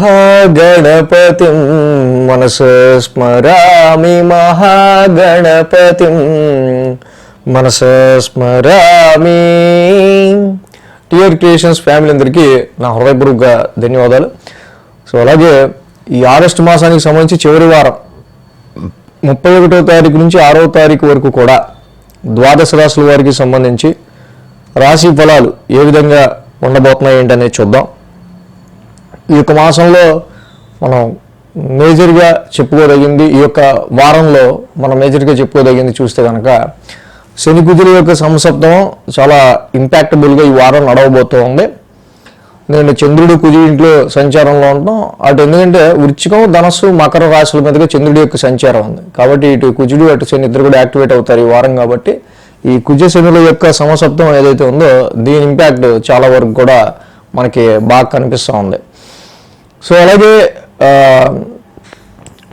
మహాగణపతిం మనస స్మరామి మహాగణపతిం మనస స్మరామి. టిఆర్ క్రియేషన్స్ ఫ్యామిలీ అందరికీ నా హృదయపూర్వక ధన్యవాదాలు. సో అలాగే ఈ ఆగస్టు మాసానికి సంబంధించి చివరి వారం ముప్పై ఒకటో తారీఖు నుంచి ఆరో తారీఖు వరకు కూడా ద్వాదశ రాశుల వారికి సంబంధించి రాశి ఫలాలు ఏ విధంగా ఉండబోతున్నాయి ఏంటనేది చూద్దాం. ఈ యొక్క మాసంలో మనం మేజర్గా చెప్పుకోదగింది ఈ యొక్క వారంలో మనం మేజర్గా చెప్పుకోదగింది చూస్తే కనుక శని కుదురు యొక్క సంసప్తం చాలా ఇంపాక్టబుల్గా ఈ వారం నడవబోతూ ఉంది నేను చంద్రుడు కుజు ఇంట్లో సంచారంలో ఉంటాం. అటు ఎందుకంటే వృచ్చికం ధనస్సు మకర రాశుల మీదుగా చంద్రుడి యొక్క సంచారం ఉంది. కాబట్టి ఇటు కుజుడు అటు శని ఇద్దరు కూడా యాక్టివేట్ అవుతారు ఈ వారం కాబట్టి ఈ కుజ శనుల యొక్క సమసప్తం ఏదైతే ఉందో దీని ఇంపాక్ట్ చాలా వరకు కూడా మనకి బాగా కనిపిస్తూ ఉంది. సో అలాగే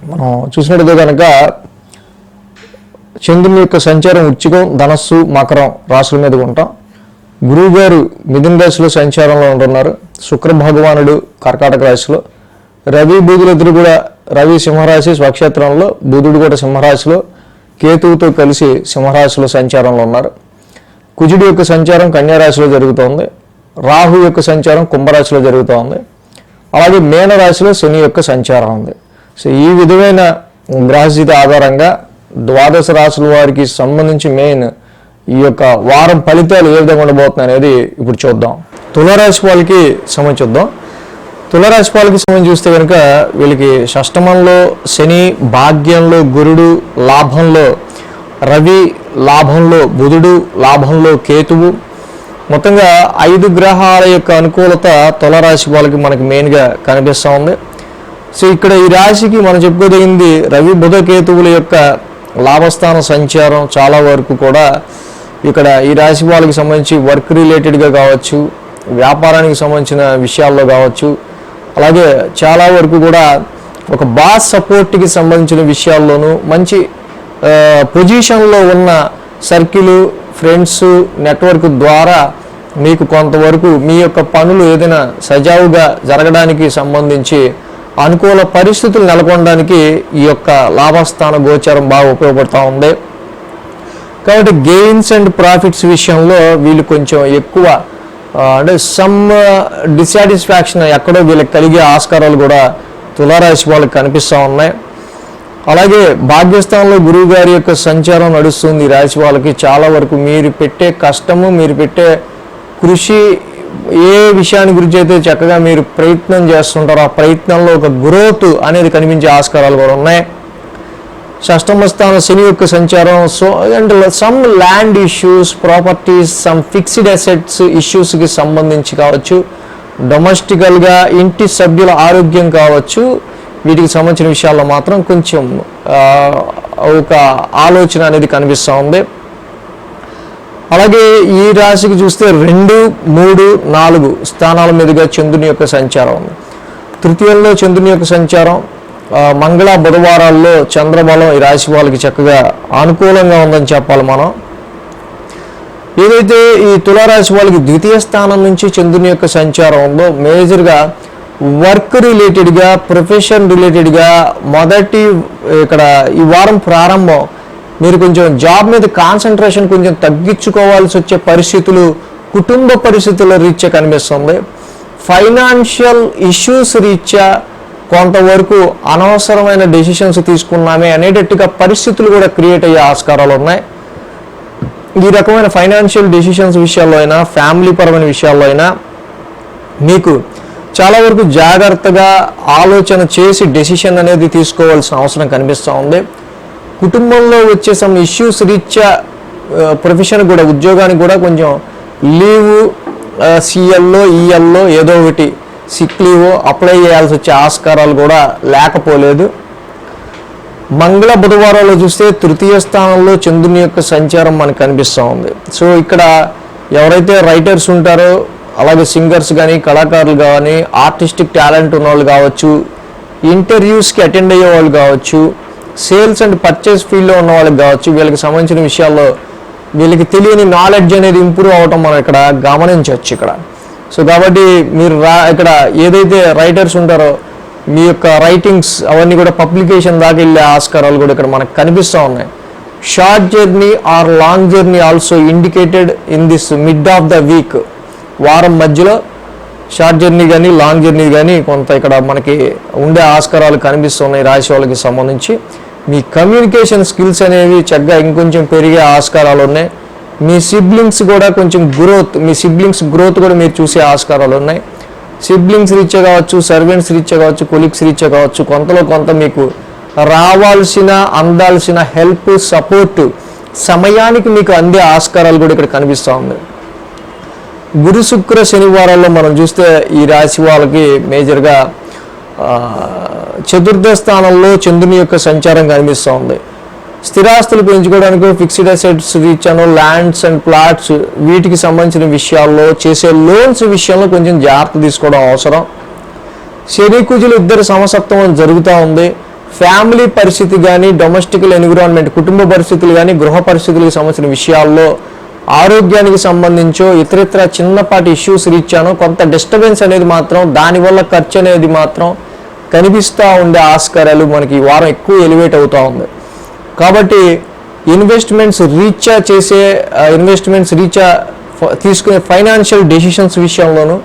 మనం చూసినట్టయితే కనుక చంద్రుని యొక్క సంచారం ఉచ్చికం ధనస్సు మకరం రాశుల మీద ఉంటాం. గురువు గారు మిథున రాశిలో సంచారంలో ఉంటున్నారు. శుక్ర భగవానుడు కర్కాటక రాశిలో. రవి బుధులిద్దరు కూడా రవి సింహరాశి స్వక్షేత్రంలో బుధుడు కూడా సింహరాశిలో కేతువుతో కలిసి సింహరాశిలో సంచారంలో ఉన్నారు. కుజుడి యొక్క సంచారం కన్యారాశిలో జరుగుతోంది. రాహు యొక్క సంచారం కుంభరాశిలో జరుగుతోంది. అలాగే మేనరాశిలో శని యొక్క సంచారం ఉంది. సో ఈ విధమైన గ్రహస్థితి ఆధారంగా ద్వాదశ రాశుల వారికి సంబంధించి మెయిన్ ఈ యొక్క వారం ఫలితాలు ఏ విధంగా ఉండబోతున్నాయి అనేది ఇప్పుడు చూద్దాం. తులరాశి వాళ్ళకి సంబంధించి చూద్దాం. తులరాశి వాళ్ళకి సంబంధించి చూస్తే కనుక వీళ్ళకి షష్టమంలో శని భాగ్యంలో గురుడు లాభంలో రవి లాభంలో బుధుడు లాభంలో కేతువు మొత్తంగా ఐదు గ్రహాల యొక్క అనుకూలత తులరాశి వాళ్ళకి మనకి మెయిన్గా కనిపిస్తూ ఉంది. సో ఇక్కడ ఈ రాశికి మనం చెప్పుకోదగింది రవి బుధ కేతువుల యొక్క లాభస్థాన సంచారం చాలా వరకు కూడా ఇక్కడ ఈ రాశి వాళ్ళకి సంబంధించి వర్క్ రిలేటెడ్గా కావచ్చు వ్యాపారానికి సంబంధించిన విషయాల్లో కావచ్చు అలాగే చాలా వరకు కూడా ఒక బాస్ సపోర్ట్కి సంబంధించిన విషయాల్లోనూ మంచి పొజిషన్లో ఉన్న సర్కిల్ ఫ్రెండ్స్ నెట్వర్క్ ద్వారా మీకు కొంతవరకు మీ యొక్క పనులు ఏదైనా సజావుగా జరగడానికి సంబంధించి అనుకూల పరిస్థితులు నెలకొనడానికి ఈ యొక్క లాభస్థాన గోచరం బాగా ఉపయోగపడుతూ ఉంది. కాబట్టి గెయిన్స్ అండ్ ప్రాఫిట్స్ విషయంలో వీళ్ళు కొంచెం ఎక్కువ అంటే సమ్ డిసాటిస్ఫాక్షన్ ఎక్కడో వీళ్ళకి కలిగే ఆస్కారాలు కూడా తులారాశి వాళ్ళకి కనిపిస్తూ ఉన్నాయి. అలాగే భాగ్యస్థానంలో గురువు గారి యొక్క సంచారం నడుస్తుంది. రాశి వాళ్ళకి చాలా వరకు మీరు పెట్టే కష్టము మీరు పెట్టే కృషి ఏ విషయాన్ని గురించి అయితే చక్కగా మీరు ప్రయత్నం చేస్తుంటారో ఆ ప్రయత్నంలో ఒక గ్రోత్ అనేది కనిపించే ఆస్కారాలు కూడా ఉన్నాయి. షష్టమ స్థానం శని యొక్క సంచారం so and some land issues properties some fixed assets ఇష్యూస్కి సంబంధించి కావచ్చు. డొమెస్టికల్గా ఇంటి సభ్యుల ఆరోగ్యం కావచ్చు. వీటికి సంబంధించిన విషయాల్లో మాత్రం కొంచెం ఒక ఆలోచన అనేది కనిపిస్తూ ఉంది. అలాగే ఈ రాశికి చూస్తే రెండు మూడు నాలుగు స్థానాల మీదుగా చంద్రుని యొక్క సంచారం ఉంది. తృతీయంలో చంద్రుని యొక్క సంచారం మంగళ బుధవారాల్లో చంద్రబలం ఈ రాశి వాళ్ళకి చక్కగా అనుకూలంగా ఉందని చెప్పాలి మనం. ఏదైతే ఈ తులారాశి వాళ్ళకి ద్వితీయ స్థానం నుంచి చంద్రుని యొక్క సంచారం ఉందో మేజర్గా వర్క్ రిలేటెడ్గా ప్రొఫెషన్ రిలేటెడ్గా మొదటి ఇక్కడ ఈ వారం ప్రారంభం మీరు కొంచెం జాబ్ మీద కాన్సన్ట్రేషన్ కొంచెం తగ్గించుకోవాల్సి వచ్చే పరిస్థితులు కుటుంబ పరిస్థితుల రీత్యా కనిపిస్తుంది. ఫైనాన్షియల్ ఇష్యూస్ రీత్యా కొంతవరకు అనవసరమైన డెసిషన్స్ తీసుకున్నామే అనేటట్టుగా పరిస్థితులు కూడా క్రియేట్ అయ్యే ఆస్కారాలు ఉన్నాయి. ఈ రకమైన ఫైనాన్షియల్ డెసిషన్స్ విషయాల్లో అయినా ఫ్యామిలీ పరమైన విషయాల్లో అయినా మీకు చాలా వరకు జాగ్రత్తగా ఆలోచన చేసి డెసిషన్ అనేది తీసుకోవాల్సిన అవసరం కనిపిస్తూ ఉంది. కుటుంబంలో వచ్చే సమ్ ఇష్యూస్ రీత్యా ప్రొఫెషన్ కూడా ఉద్యోగానికి కూడా కొంచెం లీవ్ సిఎల్లో ఈఎల్లో ఏదో ఒకటి సిక్ లీవ్ అప్లై చేయాల్సి వచ్చే ఆస్కారాలు కూడా లేకపోలేదు. మంగళ బుధవారాల్లో చూస్తే తృతీయ స్థానంలో చంద్రుని యొక్క సంచారం మనకు కనిపిస్తూ ఉంది. సో ఇక్కడ ఎవరైతే రైటర్స్ ఉంటారో అలాగే సింగర్స్ కానీ కళాకారులు కానీ ఆర్టిస్టిక్ టాలెంట్ ఉన్నవాళ్ళు కావచ్చు ఇంటర్వ్యూస్కి అటెండ్ అయ్యే వాళ్ళు కావచ్చు సేల్స్ అండ్ పర్చేస్ ఫీల్డ్లో ఉన్న వాళ్ళకి కావచ్చు వీళ్ళకి సంబంధించిన విషయాల్లో వీళ్ళకి తెలియని నాలెడ్జ్ అనేది ఇంప్రూవ్ అవటం మనం ఇక్కడ గమనించవచ్చు ఇక్కడ. సో కాబట్టి మీరు రా ఇక్కడ ఏదైతే రైటర్స్ ఉంటారో మీ యొక్క రైటింగ్స్ అవన్నీ కూడా పబ్లికేషన్ దాకా వెళ్ళే ఆస్కారాలు కూడా ఇక్కడ మనకు కనిపిస్తూ ఉన్నాయి. Short journey or long journey also indicated in this mid of the week. వారం మధ్యలో షార్ట్ జర్నీ కానీ లాంగ్ జర్నీ కానీ కొంత ఇక్కడ మనకి ఉండే ఆస్కారాలు కనిపిస్తున్నాయి రాశి వాళ్ళకి సంబంధించి. మీ కమ్యూనికేషన్ స్కిల్స్ అనేవి చక్కగా ఇంకొంచెం పెరిగే ఆస్కారాలు ఉన్నాయి. మీ సిబ్లింగ్స్ కూడా కొంచెం గ్రోత్ మీ సిబ్లింగ్స్ గ్రోత్ కూడా మీరు చూసే ఆస్కారాలు ఉన్నాయి. సిబ్లింగ్స్ రీచ్ కావచ్చు సర్వెంట్స్ రీత్యా కావచ్చు కొలీగ్స్ రీచ్ కావచ్చు కొంతలో కొంత మీకు రావాల్సిన అందాల్సిన హెల్ప్ సపోర్ట్ సమయానికి మీకు అందే ఆస్కారాలు కూడా ఇక్కడ కనిపిస్తూ ఉంది గురు శుక్ర శనివారాల్లో మనం చూస్తే ఈ రాశి వాళ్ళకి మేజర్గా చతుర్థ స్థానంలో చంద్రుని యొక్క సంచారం కనిపిస్తూ ఉంది. స్థిరాస్తులు పెంచుకోవడానికి ఫిక్స్డ్ అసెట్స్ రీచాను ల్యాండ్స్ అండ్ ప్లాట్స్ వీటికి సంబంధించిన విషయాల్లో చేసే లోన్స్ విషయంలో కొంచెం జాగ్రత్త తీసుకోవడం అవసరం. శని కుజులు ఇద్దరు సమసత్వం జరుగుతూ ఉంది. ఫ్యామిలీ పరిస్థితి కానీ డొమెస్టికల్ ఎన్విరాన్మెంట్ కుటుంబ పరిస్థితులు కానీ గృహ పరిస్థితులకు సంబంధించిన విషయాల్లో ఆరోగ్యానికి సంబంధించో ఇతరితర చిన్నపాటి ఇష్యూస్ రీచ్చాను కొంత డిస్టర్బెన్స్ అనేది మాత్రం దానివల్ల ఖర్చు అనేది మాత్రం కనిపిస్తూ ఉండే ఆస్కారాలు మనకి ఈ వారం ఎక్కువ ఎలివేట్ అవుతూ ఉంది. కాబట్టి ఇన్వెస్ట్మెంట్స్ రీచా చేసే ఇన్వెస్ట్మెంట్స్ రీచా తీసుకునే ఫైనాన్షియల్ డెసిషన్స్ విషయంలోనూ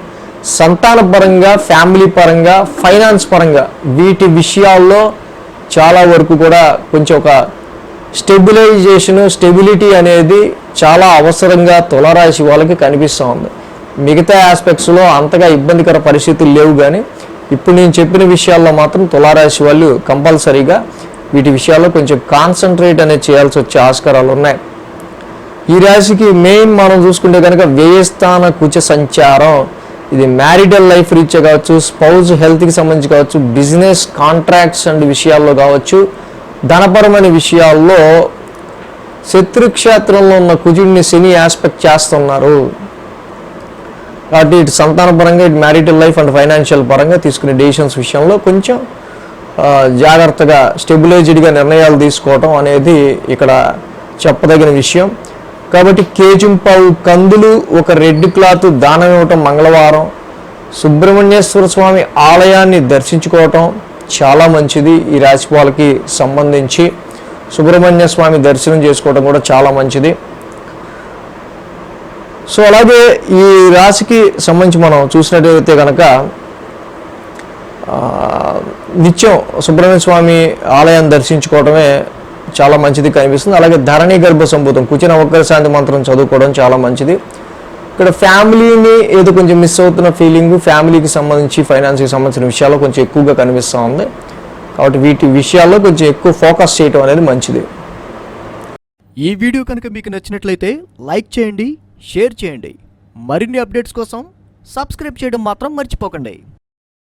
సంతాన పరంగా ఫ్యామిలీ పరంగా ఫైనాన్స్ పరంగా వీటి విషయాల్లో చాలా వరకు కూడా కొంచెం ఒక స్టెబిలైజేషన్ స్టెబిలిటీ అనేది చాలా అవసరంగా తులరాశి వాళ్ళకి కనిపిస్తూ ఉంది. మిగతా ఆస్పెక్ట్స్లో అంతగా ఇబ్బందికర పరిస్థితులు లేవు కానీ ఇప్పుడు నేను చెప్పిన విషయాల్లో మాత్రం తులారాశి వాళ్ళు కంపల్సరీగా వీటి విషయాల్లో కొంచెం కాన్సన్ట్రేట్ అనేది చేయాల్సి వచ్చే ఆస్కారాలు ఉన్నాయి. ఈ రాశికి మెయిన్ మనం చూసుకుంటే కనుక వ్యయస్థాన కుచ సంచారం ఇది మ్యారిటల్ లైఫ్ రీచ్ కావచ్చు స్పౌజ్ హెల్త్కి సంబంధించి కావచ్చు బిజినెస్ కాంట్రాక్ట్స్ అండ్ విషయాల్లో కావచ్చు ధనపరమైన విషయాల్లో శత్రుక్షేత్రంలో ఉన్న కుజుడిని శని ఆస్పెక్ట్ చేస్తున్నారు. కాబట్టి ఇటు సంతాన పరంగా ఇటు మ్యారిటల్ లైఫ్ అండ్ ఫైనాన్షియల్ పరంగా తీసుకునే డెసిషన్స్ విషయంలో కొంచెం జాగ్రత్తగా స్టెబిలైజ్డ్గా నిర్ణయాలు తీసుకోవటం అనేది ఇక్కడ చెప్పదగిన విషయం. కాబట్టి కేజింపావు కందులు ఒక రెడ్ క్లాత్ దానం ఇవ్వటం మంగళవారం. సుబ్రహ్మణ్యేశ్వర స్వామి ఆలయాన్ని దర్శించుకోవటం. చాలా మంచిది ఈ రాశి వాళ్ళకి సంబంధించి. సుబ్రహ్మణ్య స్వామి దర్శనం చేసుకోవటం కూడా చాలా మంచిది. సో అలాగే ఈ రాశికి సంబంధించి మనం చూసినట్లయితే కనుక నిత్యం సుబ్రహ్మణ్య స్వామి ఆలయాన్ని దర్శించుకోవడమే చాలా మంచిది కనిపిస్తుంది. అలాగే ధరణి గర్భ సంభూతం కుచిన ఒక్కరి శాంతి మంత్రం చదువుకోవడం చాలా మంచిది. ఇక్కడ ఫ్యామిలీని ఏదో కొంచెం మిస్ అవుతున్న ఫీలింగ్ ఫ్యామిలీకి సంబంధించి ఫైనాన్స్కి సంబంధించిన విషయాల్లో కొంచెం ఎక్కువగా కనిపిస్తూ ఉంది. కాబట్టి వీటి విషయాల్లో కొంచెం ఎక్కువ ఫోకస్ చేయటం అనేది మంచిది. ఈ వీడియో కనుక మీకు నచ్చినట్లయితే లైక్ చేయండి షేర్ చేయండి. మరిన్ని అప్డేట్స్ కోసం సబ్స్క్రైబ్ చేయడం మాత్రం మర్చిపోకండి.